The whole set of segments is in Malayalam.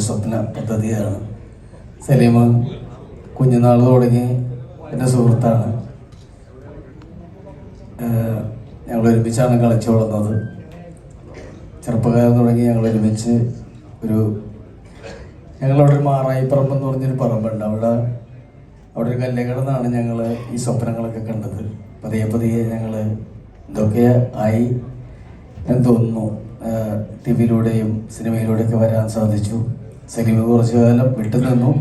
ഒരു സ്വപ്ന പദ്ധതിയാണ്. സലീമ കുഞ്ഞുനാൾ തുടങ്ങി എന്റെ സുഹൃത്താണ്. ഞങ്ങൾ ഒരുമിച്ചാണ് കളിച്ചു വളർന്നത്. ചെറുപ്പകാലം തുടങ്ങി ഞങ്ങൾ ഒരുമിച്ച് ഒരു ഞങ്ങളവിടെ ഒരു മാറായിപ്പറമ്പ് എന്ന് പറഞ്ഞൊരു പറമ്പുണ്ട്. അവിടെ അവിടെ ഒരു കല്ല് കിടന്നാണ് ഞങ്ങൾ ഈ സ്വപ്നങ്ങളൊക്കെ കണ്ടത്. പതിയെ പതിയെ ഞങ്ങൾ ഇതൊക്കെ ആയി. എന്ന് തോന്നുന്നു ടി വിയിലൂടെയും സിനിമയിലൂടെയൊക്കെ വരാൻ സാധിച്ചു. സലീമ കുറച്ചു കാലം വിട്ടുനിന്നു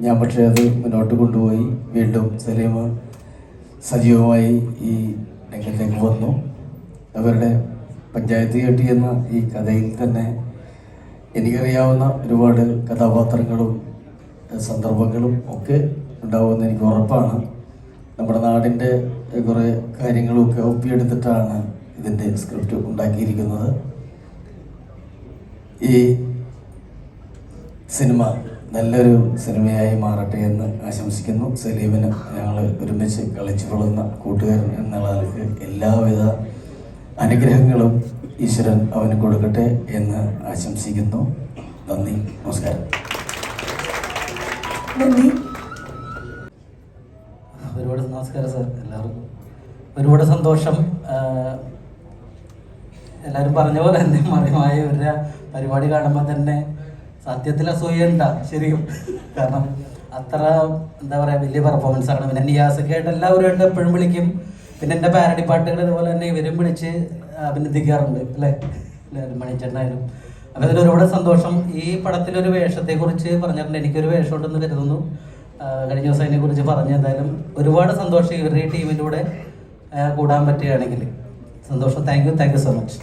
ഞാൻ പക്ഷേ അത് മുന്നോട്ട് കൊണ്ടുപോയി. വീണ്ടും സലീമ സജീവമായി ഈ രംഗത്തേക്ക് വന്നു. അവരുടെ പഞ്ചായത്ത് കെട്ടി എന്ന ഈ കഥയിൽ തന്നെ എനിക്കറിയാവുന്ന ഒരുപാട് കഥാപാത്രങ്ങളും സന്ദർഭങ്ങളും ഒക്കെ ഉണ്ടാവുമെന്ന് എനിക്ക് ഉറപ്പാണ്. നമ്മുടെ നാടിന്റെ കുറേ കാര്യങ്ങളൊക്കെ ഒപ്പിയെടുത്തിട്ടാണ് ഇതിന്റെ സ്ക്രിപ്റ്റ് ഉണ്ടാക്കിയിരിക്കുന്നത്. ഈ സിനിമ നല്ലൊരു സിനിമയായി മാറട്ടെ എന്ന് ആശംസിക്കുന്നു. സലീമിന് ഞങ്ങൾ ഒരുമിച്ച് കളിച്ചു കൊള്ളുന്ന കൂട്ടുകാരൻ എന്നുള്ള ആൾക്ക് എല്ലാവിധ അനുഗ്രഹങ്ങളും ഈശ്വരൻ അവന് കൊടുക്കട്ടെ എന്ന് ആശംസിക്കുന്നു. നന്ദി നമസ്കാരം. നന്ദി. ഒരുപാട് നമസ്കാരം സാർ എല്ലാവർക്കും. ഒരുപാട് സന്തോഷം. എല്ലാവരും പറഞ്ഞ പോലെ തന്നെ മറിയമായ ഒരു പരിപാടി കാണുമ്പോൾ തന്നെ സത്യത്തിൽ അസൂയുണ്ട ശരിക്കും. കാരണം അത്ര എന്താ പറയുക വലിയ പെർഫോമൻസ് ആണ്. പിന്നെ നിയാസൊക്കെ ആയിട്ട് എല്ലാവരും ആയിട്ട് എപ്പോഴും വിളിക്കും. പിന്നെ എന്റെ പാരഡി പാട്ടുകൾ ഇതുപോലെ തന്നെ ഇവരും വിളിച്ച് അഭിനന്ദിക്കാറുണ്ട് അല്ലേ? മണിച്ചേട്ടനായാലും. അപ്പം അതിൽ ഒരുപാട് സന്തോഷം. ഈ പടത്തിലൊരു വേഷത്തെക്കുറിച്ച് പറഞ്ഞിട്ടുണ്ട്. എനിക്കൊരു വേഷം ഉണ്ടെന്ന് കരുതുന്നു. കഴിഞ്ഞ ദിവസം അതിനെ കുറിച്ച് പറഞ്ഞു. എന്തായാലും ഒരുപാട് സന്തോഷം ഇവരുടെ ടീമിലൂടെ കൂടാൻ പറ്റുകയാണെങ്കിൽ. സന്തോഷം. Thank you thank you so much